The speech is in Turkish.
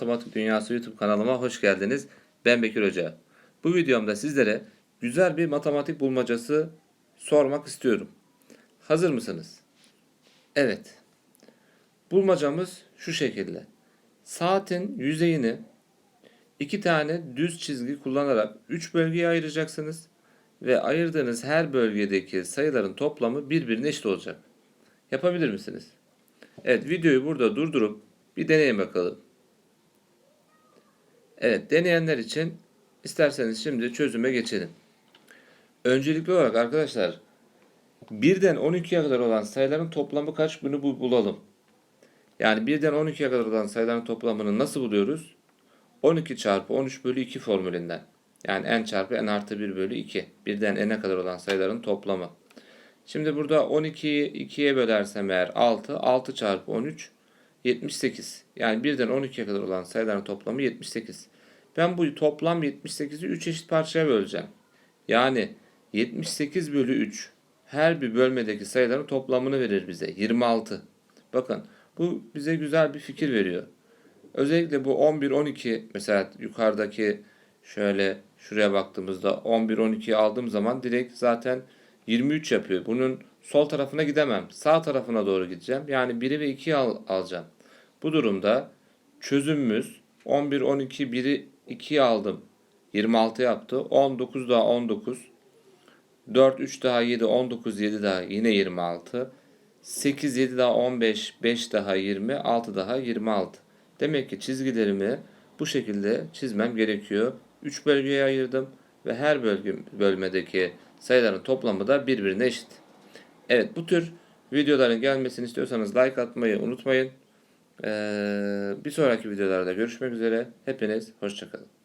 Matematik Dünyası YouTube kanalıma hoş geldiniz. Ben Bekir Hoca. Bu videomda sizlere güzel bir matematik bulmacası sormak istiyorum. Hazır mısınız? Evet. Bulmacamız şu şekilde. Saatin yüzeyini iki tane düz çizgi kullanarak üç bölgeye ayıracaksınız ve ayırdığınız her bölgedeki sayıların toplamı birbirine eşit olacak. Yapabilir misiniz? Evet videoyu burada durdurup bir deneyin bakalım. Evet deneyenler için isterseniz şimdi çözüme geçelim. Öncelikli olarak arkadaşlar birden 12'ye kadar olan sayıların toplamı kaç bunu bu- bulalım. Yani birden 12'ye kadar olan sayıların toplamını nasıl buluyoruz? 12 çarpı 13 bölü 2 formülünden. Yani n çarpı n artı 1 bölü 2. Birden n'e kadar olan sayıların toplamı. Şimdi burada 12'yi 2'ye bölersem eğer 6. 6 çarpı 13 78. Yani birden 12'ye kadar olan sayıların toplamı 78. Ben bu toplam 78'i 3 eşit parçaya böleceğim. Yani 78 bölü 3 her bir bölmedeki sayıların toplamını verir bize. 26. Bakın bu bize güzel bir fikir veriyor. Özellikle bu 11, 12 mesela yukarıdaki şöyle şuraya baktığımızda 11, 12'yi aldığım zaman direkt zaten 23 yapıyor. Bunun sol tarafına gidemem. Sağ tarafına doğru gideceğim. Yani 1'i ve 2'yi al, alacağım. Bu durumda çözümümüz 11, 12, 1'i 2'yi aldım. 26 yaptı. 19 daha 19. 4, 3 daha 7, 19, 7 daha yine 26. 8, 7 daha 15, 5 daha 20, 6 daha 26. Demek ki çizgilerimi bu şekilde çizmem gerekiyor. 3 bölgeye ayırdım ve her bölge, bölmedeki sayıların toplamı da birbirine eşit. Evet bu tür videoların gelmesini istiyorsanız like atmayı unutmayın. Ee, bir sonraki videolarda görüşmek üzere. Hepiniz hoşçakalın.